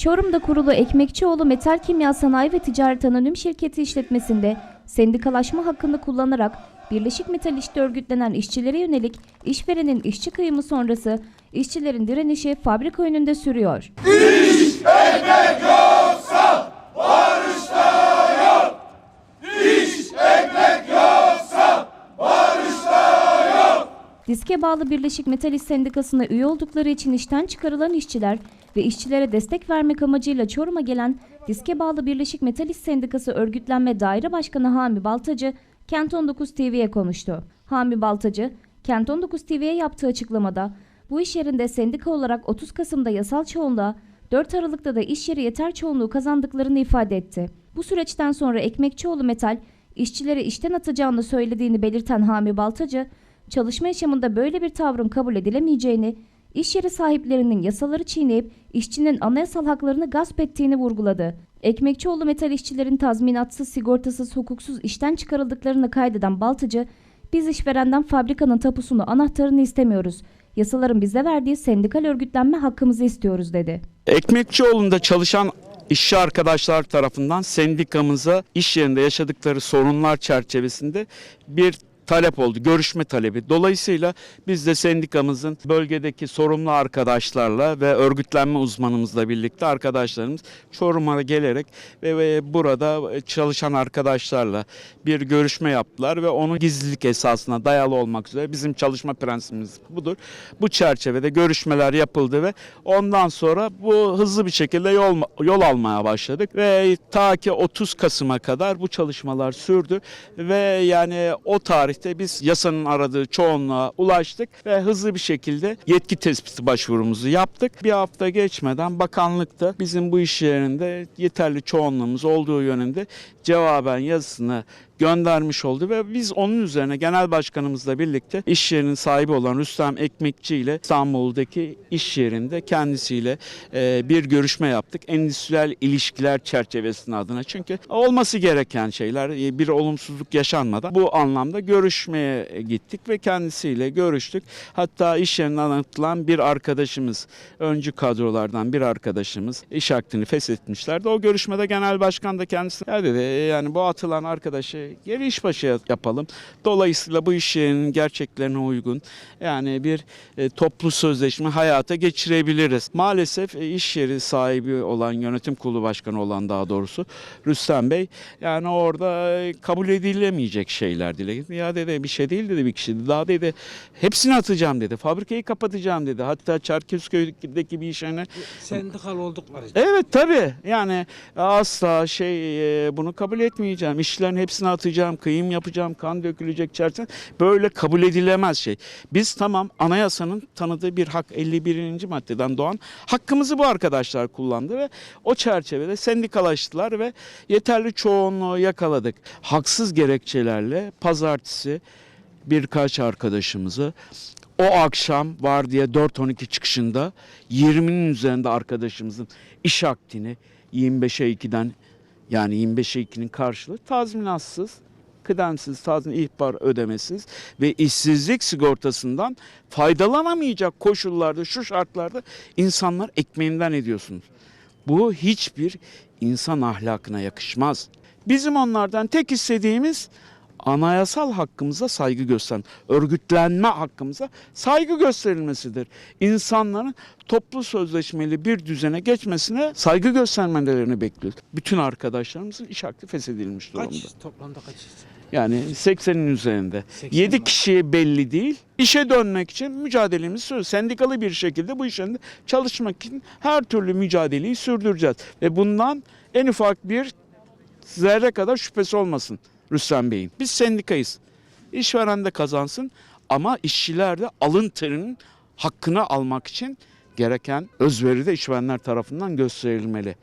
Çorum'da kurulu Ekmekçioğlu Metal Kimya Sanayi ve Ticaret Anonim Şirketi işletmesinde sendikalaşma hakkını kullanarak Birleşik Metal İş'te örgütlenen işçilere yönelik işverenin işçi kıyımı sonrası işçilerin direnişi fabrika önünde sürüyor. Diske bağlı Birleşik Metal İş Sendikası'na üye oldukları için işten çıkarılan işçiler ve işçilere destek vermek amacıyla Çorum'a gelen Diske bağlı Birleşik Metal İş Sendikası Örgütlenme Daire Başkanı Hami Baltacı, Kent 19 TV'ye konuştu. Hami Baltacı, Kent 19 TV'ye yaptığı açıklamada, bu iş yerinde sendika olarak 30 Kasım'da yasal çoğunluğa, 4 Aralık'ta da iş yeri yeter çoğunluğu kazandıklarını ifade etti. Bu süreçten sonra Ekmekçioğlu Metal, işçileri işten atacağını söylediğini belirten Hami Baltacı, çalışma yaşamında böyle bir tavrın kabul edilemeyeceğini, iş yeri sahiplerinin yasaları çiğneyip işçinin anayasal haklarını gasp ettiğini vurguladı. Ekmekçioğlu metal işçilerin tazminatsız, sigortasız, hukuksuz işten çıkarıldıklarını kaydeden Baltıcı, biz işverenden fabrikanın tapusunu, anahtarını istemiyoruz. Yasaların bize verdiği sendikal örgütlenme hakkımızı istiyoruz dedi. Ekmekçioğlu'nda çalışan işçi arkadaşlar tarafından sendikamıza iş yerinde yaşadıkları sorunlar çerçevesinde bir talep oldu. Görüşme talebi. Dolayısıyla biz de sendikamızın bölgedeki sorumlu arkadaşlarla ve örgütlenme uzmanımızla birlikte arkadaşlarımız Çorum'a gelerek ve, ve burada çalışan arkadaşlarla bir görüşme yaptılar ve onun gizlilik esasına dayalı olmak üzere bizim çalışma prensibimiz budur. Bu çerçevede görüşmeler yapıldı ve ondan sonra bu hızlı bir şekilde yol yol almaya başladık ve ta ki 30 Kasım'a kadar bu çalışmalar sürdü ve yani o tarihte biz yasanın aradığı çoğunluğa ulaştık ve hızlı bir şekilde yetki tespiti başvurumuzu yaptık. Bir hafta geçmeden bakanlıkta bizim bu iş yerinde yeterli çoğunluğumuz olduğu yönünde cevaben yazısını göndermiş oldu ve biz onun üzerine genel başkanımızla birlikte iş yerinin sahibi olan Rüstem Ekmekçi ile İstanbul'daki iş yerinde kendisiyle e, bir görüşme yaptık. Endüstriyel ilişkiler çerçevesinin adına. Çünkü olması gereken şeyler e, bir olumsuzluk yaşanmadan bu anlamda görüşmeye gittik ve kendisiyle görüştük. Hatta iş yerinden anlatılan bir arkadaşımız, öncü kadrolardan bir arkadaşımız iş akdini feshetmişlerdi. O görüşmede genel başkan da kendisi ya dedi yani bu atılan arkadaşı geri işbaşı yapalım. Dolayısıyla bu iş yerinin gerçeklerine uygun yani bir e, toplu sözleşme hayata geçirebiliriz. Maalesef e, iş yeri sahibi olan yönetim kurulu başkanı olan daha doğrusu Rüstem Bey yani orada e, kabul edilemeyecek şeyler dile getirdi. Ya dedi bir şey değil dedi bir kişi. Daha dedi hepsini atacağım dedi. Fabrikayı kapatacağım dedi. Hatta Çerkezköy'deki bir iş yerine Sendikal oldukları için. Evet tabii yani asla şey e, bunu kabul etmeyeceğim. İşlerin hepsini atacağım, kıyım yapacağım, kan dökülecek çerçeve. Böyle kabul edilemez şey. Biz tamam anayasanın tanıdığı bir hak 51. maddeden doğan hakkımızı bu arkadaşlar kullandı ve o çerçevede sendikalaştılar ve yeterli çoğunluğu yakaladık. Haksız gerekçelerle pazartesi birkaç arkadaşımızı o akşam var diye 4-12 çıkışında 20'nin üzerinde arkadaşımızın iş akdini 25'e 2'den yani 25'e 2'nin karşılığı tazminatsız, kıdemsiz, tazmin ihbar ödemesiz ve işsizlik sigortasından faydalanamayacak koşullarda, şu şartlarda insanlar ekmeğinden ediyorsunuz. Bu hiçbir insan ahlakına yakışmaz. Bizim onlardan tek istediğimiz anayasal hakkımıza saygı gösteren, örgütlenme hakkımıza saygı gösterilmesidir. İnsanların toplu sözleşmeli bir düzene geçmesine saygı göstermelerini bekliyoruz. Bütün arkadaşlarımızın iş hakkı feshedilmiş durumda. Kaç toplamda kaç? Yani 80'in üzerinde. 80 7 var. kişiye belli değil. İşe dönmek için mücadelemizi sürdürüyoruz. Sendikalı bir şekilde bu işlerinde çalışmak için her türlü mücadeleyi sürdüreceğiz. Ve bundan en ufak bir zerre kadar şüphesi olmasın Rüstem Bey'in. Biz sendikayız. İşveren de kazansın ama işçiler de alın terinin hakkını almak için gereken özveri de işverenler tarafından gösterilmeli.